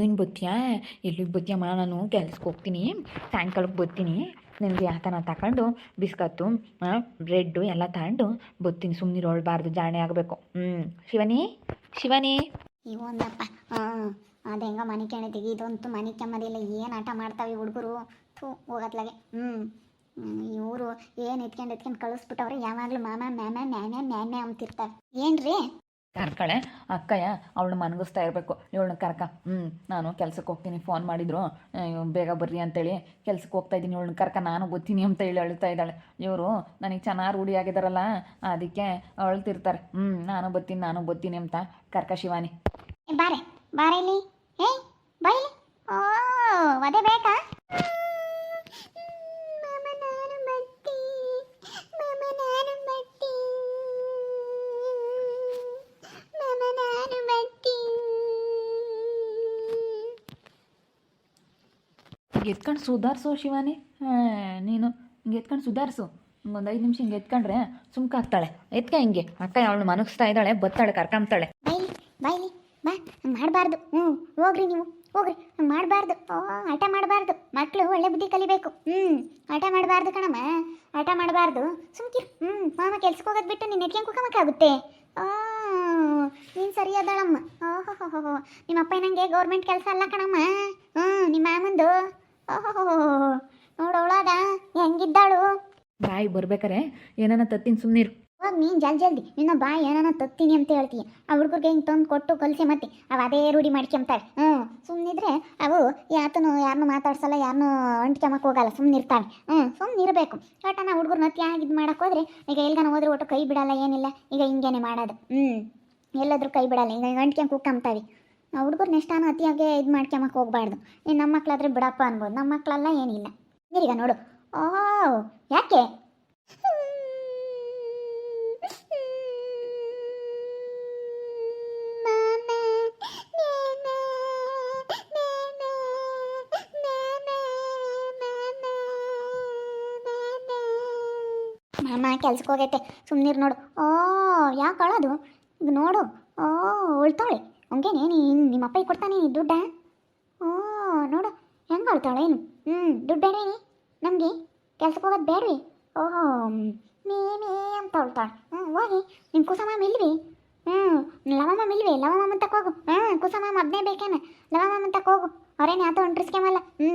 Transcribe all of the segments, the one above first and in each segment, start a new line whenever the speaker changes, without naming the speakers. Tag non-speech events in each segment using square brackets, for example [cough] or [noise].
ನೀನು ಬತ್ತೀಯಾ ಎಲ್ಲಿಗೆ ಬತ್ತೀಯಮ್ಮ ನಾನು ಕೆಲ್ಸಕ್ಕೆ ಹೋಗ್ತೀನಿ. ಸಾಯಂಕಾಲಕ್ಕೆ ಬತ್ತೀನಿ ನಿನಗೆ ಯಾತನ ತಗೊಂಡು ಬಿಸ್ಕತ್ತು ಬ್ರೆಡ್ಡು ಎಲ್ಲ ತಗೊಂಡು ಬತ್ತೀನಿ ಸುಮ್ಮನೆ ಒಳ್ಬಾರ್ದು ಜಾಣೆ ಆಗಬೇಕು. ಹ್ಞೂ ಶಿವನಿ? ಶಿವನಿ?
ಇವೊಂದಪ್ಪ ಹಾಂ ಅದು ಹೆಂಗ ಮನೆ ಕೇಳಿದ್ದೀವಿ. ಇದಂತೂ ಮನೆ ಕೆಮ್ಮದಿಲ್ಲ. ಏನು ಆಟ ಮಾಡ್ತಾವೆ ಹುಡುಗರು? ಥೂ, ಹೋಗತ್ಲಾಗೆ. ಹ್ಞೂ ಇವರು ಏನು ಎತ್ಕೊಂಡು ಎತ್ಕೊಂಡು ಕಳಿಸ್ಬಿಟ್ಟವ್ರೆ? ಯಾವಾಗಲೂ ಮಾಮ ಮ್ಯಾಮ ನ್ಯಾನೆ ನ್ಯಾನೆ ಅಂತಿರ್ತಾರೆ. ಏನ್ರಿ?
ಕರ್ಕಳೆ, ಅಕ್ಕಯ್ಯ, ಅವಳನ್ನ ಮನಗಿಸ್ತಾ ಇರಬೇಕು. ಇವಳನ್ನ ಕರ್ಕ ಹ್ಞೂ ನಾನು ಕೆಲ್ಸಕ್ಕೆ ಹೋಗ್ತೀನಿ ಫೋನ್ ಮಾಡಿದ್ರು ಬೇಗ ಬರ್ರಿ ಅಂತೇಳಿ ಕೆಲ್ಸಕ್ಕೆ ಹೋಗ್ತಾ ಇದ್ದೀನಿ, ಇವಳನ್ನ ಕರ್ಕ ನಾನು ಗೊತ್ತೀನಿ ಅಂತ ಹೇಳಿ ಅಳ್ತಾ ಇದ್ದಾಳೆ. ಇವರು ನನಗೆ ಚೆನ್ನಾಗಿ ರೂಢಿ ಆಗಿದಾರಲ್ಲ, ಅದಕ್ಕೆ ಅಳ್ತಿರ್ತಾರೆ. ಹ್ಞೂ ನಾನು ಬರ್ತೀನಿ ನಾನು ಬರ್ತೀನಿ ಅಂತ ಕರ್ಕ ಶಿವಾನಿ.
ಬಾರೆ ಬಾರೆ ಇಲ್ಲಿ. ಏ, ಬಾ ಇಲ್ಲಿ. ಓ ಅದೇ ಬೇಕಾ ಮಾಮ ನಾನು ಬತ್ತಿ ಮಾಮ ನಾನು ಬತ್ತಿ ಮಾಮ ನಾನು ಬತ್ತಿ
ಹಿಂಗೆ ಎತ್ಕೊಂಡು ಸುಧಾರಿಸು ಶಿವಾನಿ. ಹಾಂ, ನೀನು ಹಿಂಗೆ ಎತ್ಕೊಂಡು ಸುಧಾರಿಸು. ಒಂದು ಐದು ನಿಮಿಷ ಹಿಂಗೆ ಎತ್ಕೊಂಡ್ರೆ ಸುಮ್ಕ ಆಗ್ತಾಳೆ ಎತ್ಕ ಹಿಂಗೆ. ಅಕ್ಕ ಅವಳು ಮನಗಿಸ್ತಾ ಇದ್ದಾಳೆ, ಬತ್ತಾಳೆ ಕರ್ಕೊಂಬ್ತಾಳೆ
ಬೈಲಿ ಬೈಲಿ, ಬಾ ಹಂಗೆ ಮಾಡಬಾರ್ದು. ಹ್ಞೂ ಹೋಗ್ರಿ ನೀವು, ಹೋಗ್ರಿ. ಹಂಗೆ ಮಾಡಬಾರ್ದು. ಓ ಆಟ ಮಾಡಬಾರ್ದು. ಮಕ್ಕಳು ಒಳ್ಳೆ ಬುದ್ಧಿ ಕಲಿಬೇಕು. ಹ್ಞೂ ಆಟ ಮಾಡಬಾರ್ದು ಕಣಮ್ಮ. ಆಟ ಮಾಡಬಾರ್ದು. ಸುಮ್ಕಿರು. ಹ್ಞೂ ಮಾಮ ಕೆಲ್ಸಕ್ಕೆ ಹೋಗೋದು ಬಿಟ್ಟು ನೀನು ಎತ್ಕೊಂಡು ಕುಕ್ಕಮಕ್ಕಾಗುತ್ತೆ ಓ, ನೀನು ಸರಿಯಾದಳಮ್ಮ ಓಹೋ ನಿಮ್ಮ ಅಪ್ಪ ನಂಗೆ ಗೌರ್ಮೆಂಟ್ ಕೆಲಸ ಅಲ್ಲ ಕಣಮ್ಮ. ಹ್ಞೂ ನಿಮ್ಮ ಮಾಮಂದು. [laughs] ನೋಡೋಳಾದ ಹೆಂಗಿದ್ದಾಳು?
ಬಾಯಿ ಬರ್ಬೇಕಾರೆ? ಏನಾನ ತತ್ತಿನ ಸುಮ್ಮನಿರು
ಹೋಗ್ ನೀನು ಜಲ್ದಿ ಜಲ್ದಿ. ನಿನ್ನ ಬಾಯಿ ಏನಾನ ತತ್ತೀನಿ ಅಂತ ಹೇಳ್ತೀಯ ಆ ಹುಡುಗರಿಗೆ ಹಿಂಗೆ ತಂದು ಕೊಟ್ಟು ಕಲಸಿ ಮತ್ತೆ. ಅವ ಅದೇ ರೂಢಿ ಮಾಡ್ಕೊಂತಾಳೆ ಹ್ಞೂ. ಸುಮ್ಮನಿದ್ರೆ ಅವು ಯಾತನು ಯಾರನ್ನೂ ಮಾತಾಡ್ಸಲ್ಲ ಯಾರನ್ನೂ ಅಂಟ್ಕೊಂಬಕ್ಕೆ ಹೋಗಲ್ಲ ಸುಮ್ಮನಿರ್ತಾಳೆ ಹ್ಞೂ ಸುಮ್ಮನಿರಬೇಕು ಬಟ್ ನಾ ಹುಡುಗರು ಯಾಕೆ ಇದು ಮಾಡಕ್ಕೆ ಹೋದ್ರೆ ಈಗ ಎಲ್ಗನ ಹೋದ್ರೆ ಒಟ್ಟು ಕೈ ಬಿಡಲ್ಲ ಏನಿಲ್ಲ. ಈಗ ಹಿಂಗೇನೆ ಮಾಡೋದು. ಹ್ಞೂ. ಎಲ್ಲಾದ್ರೂ ಕೈ ಬಿಡಲ್ಲ. ಈಗ ಅಂಟ್ಕೊಂಡ್ ಕೂಕ್ಕಂಬ್ತಾವೆ. ಆ ಹುಡುಗರು ನೆಷ್ಟಾನು ಅತಿಯಾಗಿ ಇದು ಮಾಡ್ಕೊಂಬಕ್ಕೆ ಹೋಗ್ಬಾರ್ದು. ಏನು ನಮ್ಮ ಮಕ್ಳಾದ್ರೆ ಬಿಡಪ್ಪ ಅನ್ಬೋದು. ನಮ್ಮ ಮಕ್ಕಳೆಲ್ಲ ಏನಿಲ್ಲ. ನೀರೀಗ ನೋಡು. ಓ ಯಾಕೆ? ಮಾಮ ಕೆಲ್ಸಕ್ಕೆ ಹೋಗೈತೆ. ಸುಮ್ಮನೆ ನೋಡು. ಓ ಯಾಕೆ ಅಳೋದು? ಈಗ ನೋಡು. ಓ ಉಳ್ತಾಳೆ. ಹಂಗೇನೆ ನೀನು ನಿಮ್ಮ ಅಪ್ಪ ಕೊಡ್ತಾನೆ ದುಡ್ಡ? ಓ, ನೋಡು, ಹೆಂಗೆ ಅಳ್ತಾಳೆ ಏನು? ಹ್ಞೂ ದುಡ್ಡು ನಮಗೆ? ಕೆಲ್ಸಕ್ಕೆ ಹೋಗೋದು ಬೇಡವಿ? ಓಹೋ ಮೇ ಮೇ ಅಂತ ಅಳ್ತಾಳೆ ಹ್ಞೂ ಹೋಗಿ ನಿಮ್ಮ ಕುಸಮ ಇಲ್ವಿ? ಹ್ಞೂ ಲವಮ್ಮ ಇಲ್ವಿ? ಲವಮ್ಮ ತಕ್ಕ ಹೋಗು. ಹ್ಞೂ ಕುಸಮ ಅದನ್ನೇ ಬೇಕೇನ? ಲವಮ್ಮ ತಕ್ಕ ಹೋಗು. ಅವ್ರೇನು ಯಾತೋ ಹೊಂಟ್ರಿಸ್ಕೊಂಬಲ್ಲ ಹ್ಞೂ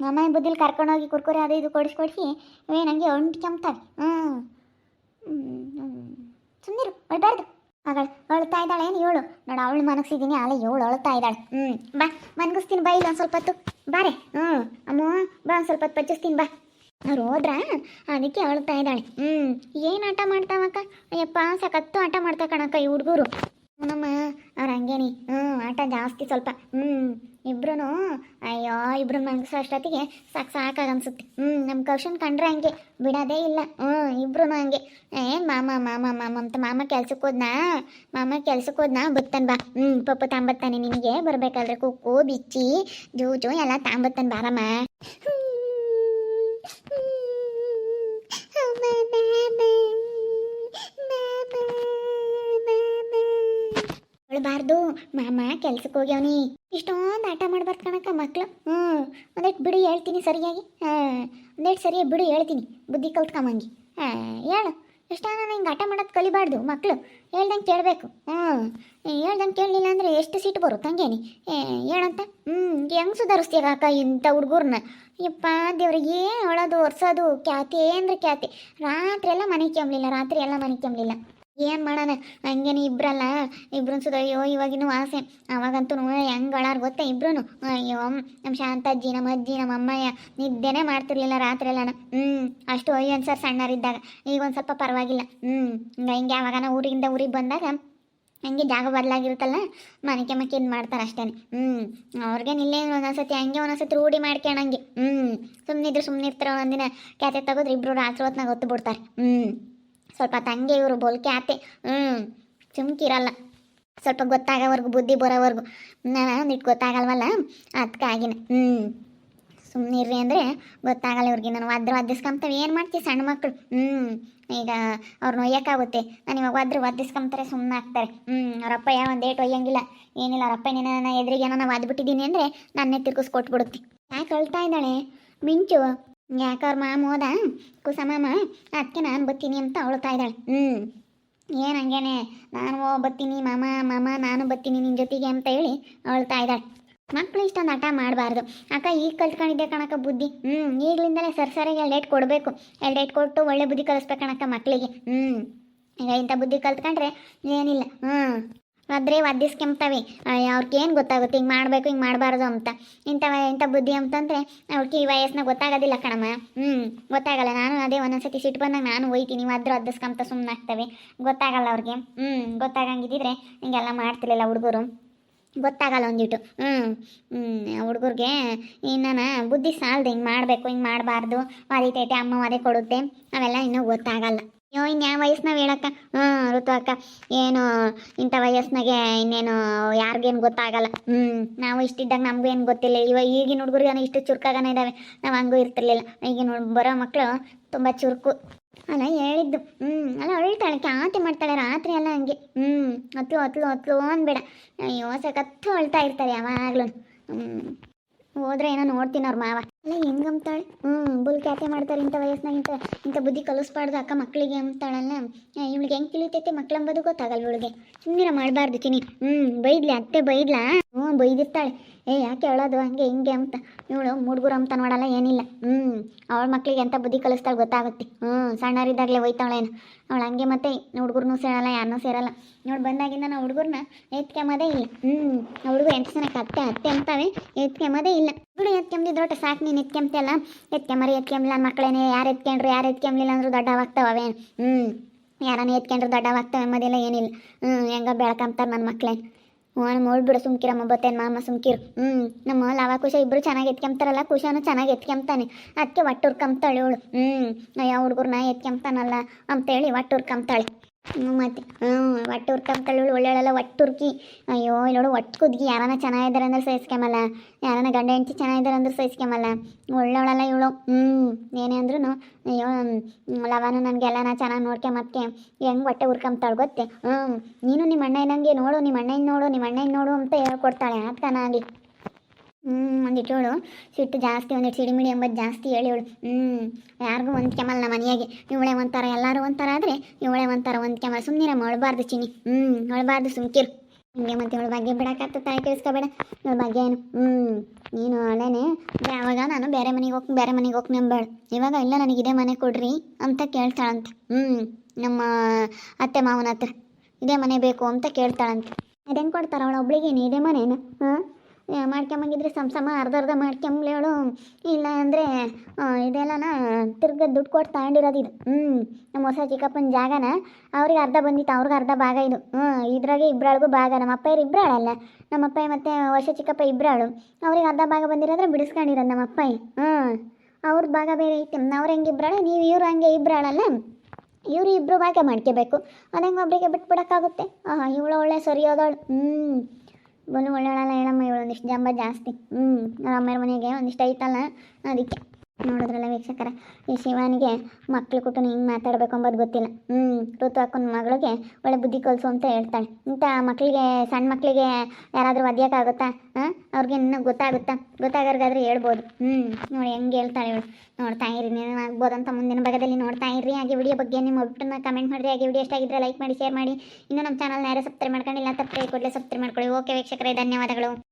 ನಮ್ಮ ಬುದ್ಧಿಲಿ ಕರ್ಕೊಂಡೋಗಿ ಕುರ್ಕುರೆ ಅದು ಇದು ಕೊಡಿಸಿ ಕೊಡಿಸಿ ಇವೇ ನನಗೆ ಒಂಟಿ ಕೆಮ್ತಾವೆ ಹ್ಞೂ ಸುಮ್ಮನಿರು ಅಳ್ಬಾರ್ದು ಮಗಳು ಅಳ್ತಾ ಇದ್ದಾಳೆ, ಏನು ಏಳು ನೋಡು, ಅವಳು ಮನಗಿಸಿದ್ದೀನಿ ಅಲ್ಲ ಏಳು ಅಳ್ತಾ ಇದ್ದಾಳೆ. ಹ್ಞೂ ಬಾ, ಮನಗಿಸ್ತೀನಿ, ಬಾ ಇಲ್ಲ ಒಂದು ಸ್ವಲ್ಪ ಹೊತ್ತು. ಬಾರೆ ಹ್ಞೂ ಅಮ್ಮ, ಬಾ ಒಂದು ಸ್ವಲ್ಪ ಹೊತ್ತು ಪಚ್ಚಿಸ್ತೀನಿ ಬಾ. ಅವ್ರು ಹೋದ್ರ ಅದಕ್ಕೆ ಅಳ್ತಾ ಇದ್ದಾಳೆ. ಹ್ಞೂ ಏನು ಆಟ ಮಾಡ್ತಾವಕ್ಕ? ಅಯ್ಯಪ್ಪ ಸಾಕತ್ತು ಆಟ ಮಾಡ್ತಾ ಕಣಕ್ಕ ಈ ಹುಡುಗರು. ನಮ್ಮ ಅವ್ರು ಹಂಗೇನಿ. ಹ್ಞೂ ಆಟ ಜಾಸ್ತಿ ಸ್ವಲ್ಪ. ಹ್ಞೂ ಇಬ್ರು ಅಯ್ಯೋ, ಇಬ್ರು ಮನಸ್ಸು ಅಷ್ಟೊತ್ತಿಗೆ ಸಾಕು ಸಾಕಾಗ ಅನ್ಸುತ್ತೆ ಹ್ಞೂ ನಮ್ಮ ಕೌಶನ್ ಕಂಡ್ರೆ ಹಂಗೆ, ಬಿಡೋದೇ ಇಲ್ಲ. ಹ್ಞೂ ಇಬ್ರು ಹಂಗೆ. ಏನು ಮಾಮ ಮಾಮ ಮಾಮ ಅಂತ ಮಾಮ ಕೆಲ್ಸಕ್ಕೆ ಹೋದ್ನಾ? ಮಾಮ ಕೆಲ್ಸಕ್ಕೆ ಹೋದ್ನಾ? ಬತ್ತನ್ ಬಾ. ಹ್ಞೂ ಪಪ್ಪ ತಾಂಬತ್ತಾನೆ, ನಿನಗೆ ಬರಬೇಕಾದ್ರೆ ಕುಕ್ಕು ಬಿಚ್ಚಿ, ಜೂಜು, ಎಲ್ಲ ತಾಂಬತ್ತಾನೆ ಬಾರಮ್ಮ. ಅಳ್ಬಾರ್ದು ಮಾಮ ಕೆಲ್ಸಕ್ಕೆ ಹೋಗ್ಯವನಿ. ಇಷ್ಟೊಂದು ಆಟ ಮಾಡ್ಬಾರ್ದು ಕಣಕ್ಕ ಮಕ್ಳು. ಹ್ಞೂ ಒಂದೆಟ್ಟು ಬಿಡು ಹೇಳ್ತೀನಿ ಸರಿಯಾಗಿ. ಹಾಂ ಒಂದೆಟ್ಟು ಸರಿಯಾಗಿ ಬಿಡು ಹೇಳ್ತೀನಿ. ಬುದ್ಧಿ ಕಲ್ತ್ಕೊಂಬಂಗಿ. ಹಾಂ, ಹೇಳು. ಎಷ್ಟಾನ ಹಿಂಗೆ ಆಟ ಮಾಡೋದು ಕಲಿಬಾರ್ದು ಮಕ್ಕಳು ಹೇಳ್ದಂಗೆ ಕೇಳಬೇಕು. ಹ್ಞೂ ಹೇಳ್ದಂಗೆ ಕೇಳಲಿಲ್ಲ ಅಂದರೆ ಎಷ್ಟು ಸೀಟ್ ಬರುತ್ತೆ ಹಂಗೇನಿ? ಹೇಳಂತ. ಹ್ಞೂ ಹೆಂಗೆ ಸುಧಾರಿಸ್ತೀರ ಅಕ್ಕ ಇಂಥ ಹುಡುಗರ್ನ? ಯಪ್ಪ, ದೇವ್ರಿಗೆ ಏನು ಹೊಳೋದು ಒರ್ಸೋದು ಖ್ಯಾತಿ ಅಂದ್ರೆ ಖ್ಯಾತಿ. ರಾತ್ರಿ ಎಲ್ಲ ಮನೆ ಕೆಮ್ಮಲಿಲ್ಲ ರಾತ್ರಿ ಎಲ್ಲ ಮನೆ ಕೆಮ್ಮಲಿಲ್ಲ ಏನು ಮಾಡೋಣ? ಹಂಗೇನು ಇಬ್ರಲ್ಲ. ಇಬ್ರನ್ನ ಸುದ ಅಯ್ಯೋ ಇವಾಗಿನೂ ಆಸೆ ಅವಾಗಂತೂ ಹೆಂಗೆ ಅಳಾರ್ ಗೊತ್ತೇ ಇಬ್ರು ಅಯ್ಯೋ ನಮ್ಮ ಶಾಂತಜ್ಜಿ ನಮ್ಮ ಅಜ್ಜಿ ನಮ್ಮ ಅಮ್ಮಯ್ಯ ನಿದ್ದೆನೇ ಮಾಡ್ತಿರ್ಲಿಲ್ಲ ರಾತ್ರಿ ಎಲ್ಲ ಹ್ಞೂ ಅಷ್ಟು ಅಯ್ಯೋ ಅನ್ಸರ್ ಸಣ್ಣರಿದ್ದಾಗ ಈಗ ಒಂದು ಸ್ವಲ್ಪ ಪರವಾಗಿಲ್ಲ. ಹ್ಞೂ ಹಿಂಗೆ ಹಿಂಗೆ ಯಾವಾಗನ ಊರಿಂದ ಊರಿಗೆ ಬಂದಾಗ ಹಂಗೆ ಜಾಗ ಬದಲಾಗಿರುತ್ತಲ್ಲ? ಮನೆಗೆ ಮಕ್ಕಿ ಇದು ಮಾಡ್ತಾರೆ ಅಷ್ಟೇ ಹ್ಞೂ ಅವ್ರಿಗೆ ಇಲ್ಲೇ ಒಂದೊಂದ್ಸತಿ, ಹಂಗೆ ಒಂದೊಂದ್ಸತಿ ರೂಢಿ ಮಾಡ್ಕೊಳಂಗೆ ಹ್ಞೂ ಸುಮ್ಮನಿದ್ರು ಸುಮ್ಮನೆ ಇರ್ತಾರೆ ಒಂದಿನ. ಕ್ಯಾತೆ ತೆಗೆದ್ರೆ ಇಬ್ಬರು ರಾತ್ರಿ ಹೊತ್ನಾಗ ಹೊತ್ತು ಬಿಡ್ತಾರೆ. ಹ್ಞೂ ಸ್ವಲ್ಪ ತಂಗೆ ಇವರು ಬೋಲ್ಕೆ ಆತೆ. ಹ್ಞೂ ಸುಮ್ಕಿರಲ್ಲ ಸ್ವಲ್ಪ ಗೊತ್ತಾಗೋವರೆಗೂ, ಬುದ್ಧಿ ಬರೋವರೆಗೂ. ನಾನು ಒಂದಿಟ್ಟು ಗೊತ್ತಾಗಲ್ವಲ್ಲ? ಅದಕ್ಕಾಗಿನ ಹ್ಞೂ ಸುಮ್ಮನೆ ಇರ್ರಿ ಅಂದರೆ ಗೊತ್ತಾಗಲ್ಲ ಇವ್ರಿಗೆ. ನಾನು ಒದ್ರ ಒದ್ದಿಸ್ಕೊಂತವೆ ಏನು ಮಾಡ್ತೀವಿ ಸಣ್ಣ ಮಕ್ಕಳು ಹ್ಞೂ ಈಗ ಅವ್ರು ನೋಯ್ಯಕ್ಕಾಗುತ್ತೆ ನಾನು ಇವಾಗ ಒದ್ರ ಒದ್ದಿಸ್ಕೊಂತಾರೆ ಸುಮ್ಮನೆ ಆಗ್ತಾರೆ. ಹ್ಞೂ ಅವರಪ್ಪ ಯಾವ ಒಂದು ಒಯ್ಯಂಗಿಲ್ಲ. ಏನಿಲ್ಲ ಅವರಪ್ಪ ನಿನ್ನ ಎದುರಿಗೆ ಏನೋ ನಾವು ಒದ್ಬಿಟ್ಟಿದ್ದೀನಿ ಅಂದರೆ ನನ್ನೇ ತಿರ್ಗಿಸ್ಕೊಟ್ಬಿಡುತ್ತೆ. ಯಾಕೆ ಅಳ್ತಾ ಇದ್ದಾಳೆ? ಮಿಂಚು. ಯಾಕೆ ಅವ್ರ ಮಾಮ ಹೋದ? ಕುಸಮಾಮ ಅದಕ್ಕೆ ನಾನು ಬತ್ತೀನಿ ಅಂತ ಅಳ್ತಾ ಇದ್ದಾಳೆ. ಹ್ಞೂ ಏನು ಹಂಗೇನೆ? ನಾನು ಓ ಬತ್ತೀನಿ ಮಾಮ ಮಾಮ, ನಾನು ಬತ್ತೀನಿ ನಿನ್ನ ಜೊತೆಗೆ ಅಂತ ಹೇಳಿ ಅಳ್ತಾ ಇದ್ದಾಳೆ. ಮಕ್ಕಳು ಇಷ್ಟೊಂದು ಹಠ ಮಾಡಬಾರ್ದು. ಅಕ್ಕ, ಈಗ ಕಲ್ತ್ಕೊಂಡಿದ್ದೆ ಕಣಕ್ಕ ಬುದ್ಧಿ. ಹ್ಞೂ ಈಗಲಿಂದಲೇ ಸರ್ ಸರಿಗೆ ಎರಡು ಕೊಡಬೇಕು. ಎರಡು ಕೊಟ್ಟು ಒಳ್ಳೆ ಬುದ್ಧಿ ಕಲಿಸ್ಬೇಕು ಕಣಕ್ಕ ಮಕ್ಕಳಿಗೆ ಹ್ಞೂ ಈಗ ಇಂಥ ಬುದ್ಧಿ ಕಲ್ತ್ಕೊಂಡ್ರೆ ಏನಿಲ್ಲ. ಹ್ಞೂ ಅದ್ರೆ ಒದ್ದಿಸ್ಕೊಂಬ್ತವೆ ಅವ್ರಿಗೆ ಏನು ಗೊತ್ತಾಗುತ್ತೆ? ಹಿಂಗೆ ಮಾಡಬೇಕು, ಹಿಂಗೆ ಮಾಡಬಾರ್ದು ಅಂತ. ಇಂಥವ, ಇಂಥ ಬುದ್ಧಿ ಅಂತಂದರೆ ಅವ್ರಿಗೆ ಈ ವಯಸ್ಸನ್ನ ಗೊತ್ತಾಗೋದಿಲ್ಲ ಕಣಮ್ಮ. ಹ್ಞೂ ಗೊತ್ತಾಗಲ್ಲ. ನಾನು ಅದೇ ಒಂದೊಂದ್ಸತಿ ಸಿಟ್ಟು ಬಂದಾಗ ನಾನು ಒಯ್ತೀನಿ ಅದ್ರ ಒದ್ದಿಸ್ಕೊಂತ ಸುಮ್ಮನೆ ಆಗ್ತವೆ. ಗೊತ್ತಾಗಲ್ಲ ಅವ್ರಿಗೆ. ಹ್ಞೂ ಗೊತ್ತಾಗಂಗಿದ್ದಿದ್ರೆ ಹಿಂಗೆಲ್ಲ ಮಾಡ್ತಿರ್ಲಿಲ್ಲ ಹುಡುಗರು. ಗೊತ್ತಾಗಲ್ಲ ಒಂದಿಟ್ಟು. ಹ್ಞೂ ಹ್ಞೂ ಹುಡುಗರಿಗೆ ಇನ್ನಾನ ಬುದ್ಧಿ ಸಾಲದು. ಹಿಂಗೆ ಮಾಡಬೇಕು, ಹಿಂಗೆ ಮಾಡಬಾರ್ದು. ವಾದಿತೈತೆ ಅಮ್ಮ ವಾದೆ ಕೊಡುತ್ತೆ. ಅವೆಲ್ಲ ಇನ್ನೂ ಗೊತ್ತಾಗಲ್ಲ. ಅಯ್ಯೋ ಇನ್ಯಾವ ವಯಸ್ಸಿನಾಗ ಹೇಳಕ್ಕ? ಹ್ಞೂ ಋತು ಅಕ್ಕ. ಏನು, ಇಂಥ ವಯಸ್ಸಿನಾಗೆ ಇನ್ನೇನು ಯಾರಿಗೇನು ಗೊತ್ತಾಗಲ್ಲ. ಹ್ಞೂ ನಾವು ಇಷ್ಟಿದ್ದಾಗ ನಮಗೂ ಏನು ಗೊತ್ತಿಲ್ಲ. ಇವಾಗ ಈಗಿನ ಹುಡುಗರಿಗೆ ಇಷ್ಟು ಚುರುಕಾಗನ ಇದ್ದಾವೆ ನಾವು ಹಂಗೂ ಇರ್ತಿರ್ಲಿಲ್ಲ. ಈಗಿನ ಬರೋ ಮಕ್ಕಳು ತುಂಬ ಚುರುಕು. ಅಲ್ಲ, ಹೇಳಿದ್ದು. ಹ್ಞೂ ಅಲ್ಲ, ಅಳ್ತಾಳೆ. ಕ್ಯಾತಿ ಮಾಡ್ತಾಳೆ. ರಾತ್ರಿ ಎಲ್ಲ ಹಂಗೆ. ಹ್ಞೂ ಹತ್ಲು ಅತ್ಲು ಹತ್ಲು ಅನ್ಬೇಡ. ಅಯ್ಯೋ ಅಳ್ತಾ ಇರ್ತಾರೆ ಯಾವಾಗಲೂ ಹ್ಞೂ ಹೋದ್ರೆ ಏನೋ ನೋಡ್ತೀನಿ ಅವ್ರ ಮಾವ. ಅಲ್ಲ ಹೆಂಗಂತಾಳೆ ಹ್ಞೂ ಬುಲ್ ಕ್ಯಾತೆ ಮಾಡ್ತಾರೆ ಇಂಥ ವಯಸ್ಸಿನಾಗ, ಇಂಥ ಇಂಥ ಬುದ್ಧಿ ಕಲಿಸ್ಬಾರ್ದು ಅಕ್ಕ ಮಕ್ಕಳಿಗೆ ಅಂತಾಳಲ್ಲ ಇವಳಿಗೆ ಹೆಂಗೆ ತಿಳಿತೈತೆ ಮಕ್ಳಂಬದು ಗೊತ್ತಾಗಲ್ಲ ಇವಳಿಗೆ. ಸುಮ್ಮನೆ ಮಾಡಬಾರ್ದು ಚಿನಿ ಹ್ಞೂ ಬೈದ್ಲಿ, ಅತ್ತೆ ಬೈದ್ಲಾ? ಬೈದಿರ್ತಾಳೆ. ಏ, ಯಾಕೆ ಹೇಳೋದು? ಹಂಗೆ, ಹಿಂಗೆ ಅಂತ. ಇವಳು ಮೂಡ್ಗುರು ಅಂತ ನೋಡಲ್ಲ ಏನಿಲ್ಲ. ಹ್ಞೂ ಅವಳ ಮಕ್ಕಳಿಗೆ ಎಂಥ ಬುದ್ಧಿ ಕಲಿಸ್ತಾಳೆ ಗೊತ್ತಾಗುತ್ತೆ. ಹ್ಞೂ ಸಣ್ಣರಿದ್ದಾಗಲೇ ಒಯ್ತಾವಳೇನು ಅವಳು ಹಂಗೆ ಮತ್ತೆ ಹುಡುಗರ್ನೂ ಸೇರಲ್ಲ ಯಾರನ್ನೂ ಸೇರಲ್ಲ. ನೋಡಿ, ಬಂದಾಗಿಂದ ನಾವು ಹುಡುಗರ್ನ ಎತ್ಕೊಂಬೋದೇ ಇಲ್ಲ. ಹ್ಞೂ ಹುಡುಗರು ಎಂಟು ಜನಕ್ಕೆ ಅತ್ತೆ ಅತ್ತೆ ಅಂತಾವೆ. ಎತ್ಕೊಂಬೋದೇ ಇಲ್ಲ. ಬಿಡು ಎತ್ಕೊಂಬಿದ್ದೋಟ ಸಾಕು ನೀನು ಎತ್ಕೊಂಬ್ತಿಯಲ್ಲ ಎತ್ಕೊಂಬರಿ ಎತ್ಕೊಂಬಿಲ್ಲ ನನ್ನ ಮಕ್ಕಳೇನೆ. ಯಾರು ಎತ್ಕೊಂಡ್ರು ಯಾರು ಎತ್ಕೊಂಬ್ಲಿಲ್ಲ ಅಂದ್ರೂ ದೊಡ್ಡವಾಗ್ತಾವೇನು ಹ್ಞೂ ಯಾರನ್ನ ಎತ್ಕೊಂಡ್ರು ದೊಡ್ಡವಾಗ್ತವೆ ಎಂಬುದಿಲ್ಲ ಏನಿಲ್ಲ. ಹ್ಞೂ ಹೆಂಗ ಬೆಳ್ಕೊಂತಾರೆ ನನ್ನ ಮಕ್ಳೇನು ಹ್ಞೂ ನಮ್ಮ ಬಿಡು ಸುಮ್ಕಿರಮ್ಮ ಬತ್ತೇನು ಮಾಮ ಸುಮ್ಕಿರು. ಹ್ಞೂ ನಮ್ಮ ಲಾವ ಕುಶ ಇಬ್ಬರು ಚೆನ್ನಾಗಿ ಎತ್ಕೊಂತಾರಲ್ಲ ಕುಶನೂ ಚೆನ್ನಾಗಿ ಎತ್ಕೊಂತಾನೆ ಅದಕ್ಕೆ ಒಟ್ಟುರ್ಕೊಂತಾಳೆ ಇವಳು ಹ್ಞೂ ಅಯ್ಯೋ ಹುಡುಗರ್ನ ಎತ್ಕೊಂತಾನಲ್ಲ ಅಂತೇಳಿ ಒಟ್ಟುರ್ಕೊಂತಾಳೆ ಮತ್ತೆ ಹ್ಞೂ ಒಟ್ಟು ಹುರ್ಕೊಂತಾಳೆ ಇವಳು ಒಳ್ಳೆಯಳೆಲ್ಲ ಒಟ್ಟು ಹುರ್ಕಿ ಅಯ್ಯೋ ಇಲ್ಲೋಡು ಒಟ್ಟು ಕುದ್ಗಿ ಯಾರನ್ನ ಚೆನ್ನಾಗಿದ್ದಾರೆ ಅಂದ್ರೆ ಸಹಿಸ್ಕೊಂಬಲ್ಲ ಯಾರನ್ನ ಗಂಡ ಹೆಂಡತಿ ಚೆನ್ನಾಗಿದ್ದಾರೆ ಅಂದ್ರೆ ಸಹಿಸ್ಕೊಂಬಲ್ಲ ಒಳ್ಳೆಯವಳಲ್ಲ ಇವಳು. ಹ್ಞೂ ಏನೇ ಅಂದ್ರೂ ಅಯ್ಯೋ ಲವನು ನನಗೆಲ್ಲ ನಾ ಚೆನ್ನಾಗಿ ಮತ್ತೆ ಹೆಂಗೆ ಹೊಟ್ಟೆ ಹುರ್ಕೊಂತಾಳೆ ಗೊತ್ತೆ? ಹ್ಞೂ ನೀನು ನಿಮ್ಮ ಅಣ್ಣ ನಂಗೆ ನೋಡು ನಿಮ್ಮ ಅಣ್ಣ ನೋಡು ನಿಮ್ಮ ಅಣ್ಣ ನೋಡು ಅಂತ ಹೇಳ್ಕೊಡ್ತಾಳೆ. ಆತ್ಕನಾಗಿ ಹ್ಞೂ ಒಂದಿಟ್ಟು ಹೇಳು ಸಿಟ್ಟು ಜಾಸ್ತಿ ಒಂದಿಟ್ಟು ಸಿಡಿಮಿಡಿ ಎಂಬತ್ತು ಜಾಸ್ತಿ ಹೇಳಿ ಹೇಳು. ಹ್ಞೂ ಯಾರಿಗೂ ಹೊಂದ್ಕೆಮಲ್ಲ ನಮ್ಮ ಮನೆಯಾಗೆ. ಇವಳೆ ಒಂಥರ, ಎಲ್ಲರೂ ಒಂಥರ ಆದರೆ ಇವಳೆ ಒಂಥರ ಕೆಮಲ್ ಸುಮ್ಮನೆ ಅಳಬಾರ್ದು ಚಿನಿ ಹ್ಞೂ ಹೊಳಬಾರ್ದು ಸುಮ್ಕಿರು. ಹಿಂಗೆ ಮತ್ತೆ ಇವಳ ಬಗ್ಗೆ ಬಿಡೋಕ್ಕಾಗ್ತದೆ ತಾಯಿ ಕೇಳಿಸ್ಕೋಬೇಡ ಇವಳ ಬಗ್ಗೆ ಏನು? ಹ್ಞೂ ನೀನು ಅಳೇನೆ ಯಾವಾಗ ನಾನು ಬೇರೆ ಮನೆಗೆ ಹೋಗಿ, ಬೇರೆ ಮನೆಗೆ ಹೋಗ್ ನಂಬೇಡ ಇವಾಗ ಇಲ್ಲ, ನನಗೆ ಇದೇ ಮನೆ ಕೊಡ್ರಿ ಅಂತ ಕೇಳ್ತಾಳಂತೆ. ಹ್ಞೂ ನಮ್ಮ ಅತ್ತೆ ಮಾವನ ಹತ್ರ. ಇದೇ ಮನೆ ಬೇಕು ಅಂತ ಕೇಳ್ತಾಳಂತೆ. ಅದೇನು ಕೊಡ್ತಾರ ಅವಳ ಒಬ್ಳಿಗೇನು? ಇದೇ ಮನೆನ? ಹಾಂ? ಮಾಡ್ಕೊಂಬಂಗಿದ್ರೆ ಸಮ ಸಮ ಅರ್ಧ ಅರ್ಧ ಮಾಡ್ಕೊಂಬ್ಲೇಳು ಇಲ್ಲ ಅಂದರೆ ಇದೆಲ್ಲನ ತಿರ್ಗ ದುಡ್ಡು ಕೊಟ್ಟು ತಗೊಂಡಿರೋದು ಇದು. ಹ್ಞೂ ನಮ್ಮ ಹೊಸ ಚಿಕ್ಕಪ್ಪನ ಜಾಗನ. ಅವ್ರಿಗೆ ಅರ್ಧ ಬಂದಿತ್ತು, ಅವ್ರಿಗೆ ಅರ್ಧ ಭಾಗ ಇದು. ಹ್ಞೂ ಇದ್ರಾಗೆ ಇಬ್ಬರಾಳಿಗೂ ಭಾಗ. ನಮ್ಮ ಅಪ್ಪಯ್ಯರು ಇಬ್ಬರಾಳಲ್ಲ ನಮ್ಮ ಅಪ್ಪ ಮತ್ತು ಹೊಸ ಚಿಕ್ಕಪ್ಪ ಇಬ್ಬರಾಳು ಅವ್ರಿಗೆ ಅರ್ಧ ಭಾಗ ಬಂದಿರೋದ್ರೆ ಬಿಡಿಸ್ಕೊಂಡಿರೋದು ನಮ್ಮ ಅಪ್ಪಾಯಿ ಹ್ಞೂ ಅವ್ರದ್ದು ಭಾಗ ಬೇರೆ ಐತೆ. ಅವ್ರು ಹೆಂಗೆ ಇಬ್ಬರಾಳೆ ನೀವು ಇವ್ರು ಹಂಗೆ ಇಬ್ಬರಾಳಲ್ಲ ಇವರು ಇಬ್ಬರು ಭಾಗ ಮಾಡ್ಕೋಬೇಕು. ಅದಂಗೆ ಒಬ್ಬರಿಗೆ ಬಿಟ್ಬಿಡೋಕ್ಕಾಗುತ್ತೆ. ಇವಳು ಒಳ್ಳೆ ಸರಿಯೋದವಳು ಹ್ಞೂ ಬಲು ಒಳ್ಳೆಯಳಲ್ಲ ಹೇಳಮ್ಮ ಇವಳು ಒಂದಿಷ್ಟು ಜಂಬ ಜಾಸ್ತಿ. ಹ್ಞೂ ನಮ್ಮ ಅಮ್ಮರ ಮನೆಗೆ ಒಂದಿಷ್ಟು ಐತಲ್ಲ ಅದಕ್ಕೆ. ನೋಡಿದ್ರಲ್ಲ ವೀಕ್ಷಕರ, ಈ ಶಿವಾನಿಗೆ ಮಕ್ಳು ಕೊಟ್ಟು ಹಿಂಗೆ ಮಾತಾಡಬೇಕು ಅಂಬೋದು ಗೊತ್ತಿಲ್ಲ. ಹ್ಞೂ ಋತು ಹಾಕೊಂಡು ಮಗಳಿಗೆ ಒಳ್ಳೆ ಬುದ್ಧಿ ಕಲಿಸು ಅಂತ ಹೇಳ್ತಾಳೆ. ಇಂಥ ಮಕ್ಕಳಿಗೆ ಸಣ್ಣ ಮಕ್ಕಳಿಗೆ ಯಾರಾದರೂ ಒದ್ಯೋಕ್ಕಾಗುತ್ತಾ ಹಾಂ? ಅವ್ರಿಗೆ ಇನ್ನೂ ಗೊತ್ತಾಗುತ್ತಾ? ಗೊತ್ತಾಗೋರ್ಗಾದ್ರೆ ಹೇಳ್ಬೋದು. ಹ್ಞೂ ನೋಡಿ ಹೆಂಗೆ ಹೇಳ್ತಾಳೆ ಇವಳು. ನೋಡ್ತಾ ಇರಿ, ನೀನು ಆಗ್ಬೋದಂತ ಮುಂದಿನ ಭಾಗದಲ್ಲಿ ನೋಡ್ತಾ ಇರ್ರಿ. ಹಾಗೆ ವಿಡಿಯೋ ಬಗ್ಗೆ ನಿಮ್ಮ ಒಬ್ಬರನ್ನ ಕಮೆಂಟ್ ಮಾಡಿರಿ. ಹಾಗೆ ವಿಡಿಯೋ ಇಷ್ಟ ಲೈಕ್ ಮಾಡಿ ಶೇರ್ ಮಾಡಿ. ಇನ್ನೂ ನಮ್ಮ ಚಾನಲ್ನ ಯಾರು ಸಬ್ಸ್ಕ್ರೈಬ್ ಮಾಡ್ಕೊಂಡಿಲ್ಲ ತಪ್ಪೇ ಕೂಡಲೇ ಸಬ್ಸ್ಕ್ರೈಬ್ ಮಾಡ್ಕೊಳ್ಳಿ. ಓಕೆ ವೀಕ್ಷಕರೇ, ಧನ್ಯವಾದಗಳು.